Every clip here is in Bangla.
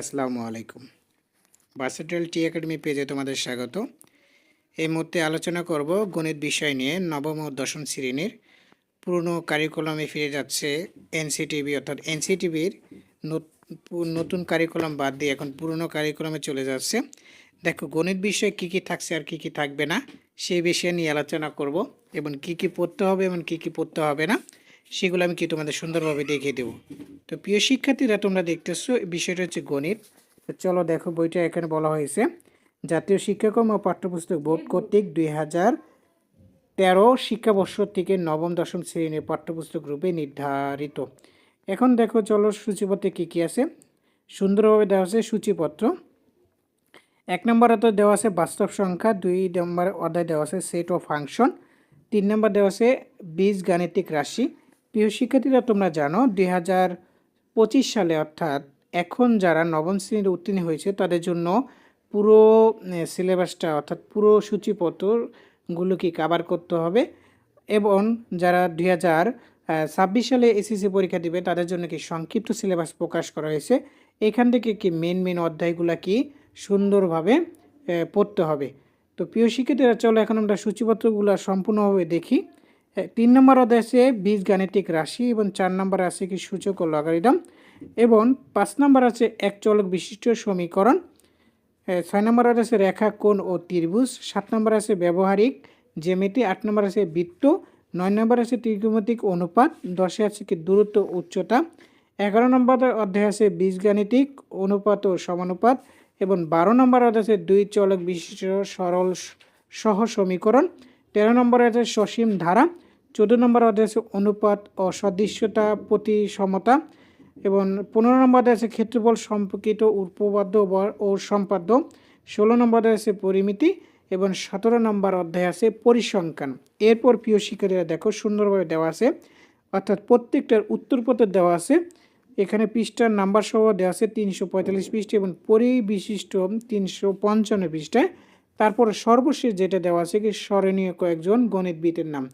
আসসালামু আলাইকুম। ভার্সেটাইল টি একাডেমি পেজে তোমাদের স্বাগত। এই মুহূর্তে আলোচনা করব গণিত বিষয় নিয়ে, নবম ও দশম শ্রেণির। পুরনো কারিকুলামে ফিরে যাচ্ছে এনসিটিভি অর্থাৎ এনসিটিভির নতুন কারিকুলাম বাদ দিয়ে এখন পুরনো কারিকুলামে চলে যাচ্ছে। দেখো, গণিত বিষয়ে কী কী থাকছে আর কী কী থাকবে না সেই বিষয়ে নিয়ে আলোচনা করব এবং কী কী পড়তে হবে এবং কী কী পড়তে হবে না। সেগুলো আমি কি তোমাদের সুন্দরভাবে দেখিয়ে দেবো। তো প্রিয় শিক্ষার্থীরা, তোমরা দেখতেছো, বিষয়টা হচ্ছে গণিত। তো চলো দেখো, বইটা এখানে বলা হয়েছে, জাতীয় শিক্ষাক্রম ও পাঠ্যপুস্তক বোর্ড কর্তৃক দুই হাজার তেরো শিক্ষাবর্ষ থেকে নবম, দশম শ্রেণির পাঠ্যপুস্তক রূপে নির্ধারিত। এখন দেখো, চলো সূচিপত্রে কী কী আছে? সুন্দরভাবে দেওয়া আছে সূচিপত্র। এক নম্বর অধ্যায় দেওয়া আছে বাস্তব সংখ্যা, দুই নম্বর অধ্যায় দেওয়া আছে সেট ও ফাংশন, তিন নম্বর দেওয়া আছে বীজ গাণিতিক রাশি। প্রিয় শিক্ষার্থীরা, তোমরা জানো দুই হাজার পঁচিশ সালে, অর্থাৎ এখন যারা নবম শ্রেণির উত্তীর্ণ হয়েছে, তাদের জন্য পুরো সিলেবাসটা, অর্থাৎ পুরো সূচিপত্রগুলোকে কাবার করতে হবে? এবং যারা দুই হাজার ছাব্বিশ সালে এসএসসি পরীক্ষা দিবে, তাদের জন্য কি সংক্ষিপ্ত সিলেবাস প্রকাশ করা হয়েছে? এখান থেকে কি মেন মেন অধ্যায়গুলো কি সুন্দরভাবে পড়তে হবে? তো প্রিয় শিক্ষার্থীরা, চলো এখন আমরা সূচিপত্রগুলো সম্পূর্ণভাবে দেখি। তিন নম্বর অধ্যায় আছে বীজ গাণিতিক রাশি এবং চার নম্বর আছে কি সূচক ও লগারিদম এবং পাঁচ নম্বর আছে এক চলক বিশিষ্ট সমীকরণ। ছয় নম্বর আছে রেখা, কোণ ও ত্রিভুজ। সাত নম্বর আছে ব্যবহারিক, জ্যামিতি। আট নম্বর আছে বৃত্ত। নয় নম্বর আছে ত্রিকোণমিতিক অনুপাত। দশে আছে কি দূরত্ব, উচ্চতা। এগারো নম্বর অধ্যায় আছে বীজগাণিতিক অনুপাত ও সমানুপাত এবং বারো নম্বর অধ্যায় আছে দুই চলক বিশিষ্ট সরল সহ সমীকরণ। তেরো নম্বর আছে সসীম ধারা। চোদ্দ নম্বর অধ্যায় আছে অনুপাত ও সদৃশ্যতা প্রতি সমতা এবং পনেরো নম্বর অধ্যায় আছে ক্ষেত্রফল সম্পর্কিত উপপাদ্য ও সম্পাদ্য। ষোলো নম্বর অধ্যায় আছে পরিমিতি এবং সতেরো নম্বর অধ্যায় আছে পরিসংখ্যান। এরপর প্রিয় শিক্ষার্থীরা দেখো সুন্দরভাবে দেওয়া আছে। অর্থাৎ প্রত্যেকটার উত্তরপত্র দেওয়া আছে। এখানে পৃষ্ঠার নাম্বার সহ দেওয়া আছে তিনশো পঁয়তাল্লিশ পৃষ্ঠা এবং পরিবিশিষ্ট তিনশো পঞ্চান্ন পৃষ্ঠায়। তারপর সর্বশেষ যেটা দেওয়া আছে কি স্মরণীয় কয়েকজন গণিতবিদের নাম।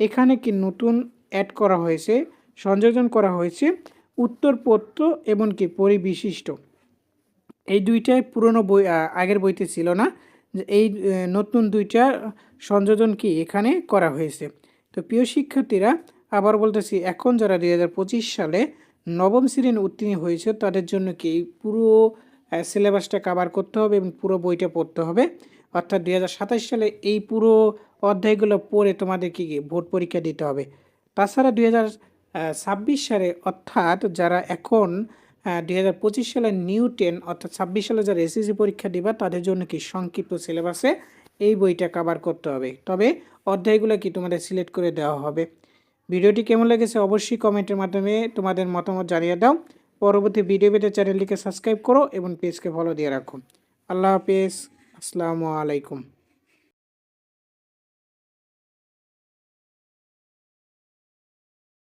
এখানে কি নতুন অ্যাড করা হয়েছে, সংযোজন করা হয়েছে, উত্তরপত্র এবং কি পরিবিশিষ্ট। এই দুইটাই পুরনো বই আগের বইতে ছিল না এই নতুন দুইটা সংযোজন কি এখানে করা হয়েছে। তো প্রিয় শিক্ষার্থীরা, আবার বলতেছি, এখন যারা দুই হাজার পঁচিশ সালে নবম শ্রেণি উত্তীর্ণ হয়েছে, তাদের জন্য কি এই পুরো সিলেবাসটা কাভার করতে হবে এবং পুরো বইটা পড়তে হবে? অর্থাৎ দু হাজার সাতাশ সালে এই পুরো অধ্যায়গুলো পড়ে তোমাদের কি ভোট পরীক্ষা দিতে হবে। তাছাড়া দুই ছাব্বিশ সালে, অর্থাৎ যারা এখন দুই হাজার পঁচিশ সালে নিউ টেন, অর্থাৎ ছাব্বিশ সালে যারা এসএসসি পরীক্ষা দিবা, তাদের জন্য কি সংক্ষিপ্ত সিলেবাসে এই বইটা কাভার করতে হবে। তবে অধ্যায়গুলো কি তোমাদের সিলেক্ট করে দেওয়া হবে। ভিডিওটি কেমন লেগেছে অবশ্যই কমেন্টের মাধ্যমে তোমাদের মতামত জানিয়ে দাও। পরবর্তী ভিডিও পেতে চ্যানেলটিকে সাবস্ক্রাইব করো এবং পেজকে ফলো দিয়ে রাখো। আল্লাহ হাফেজ। আসসালামু আলাইকুম।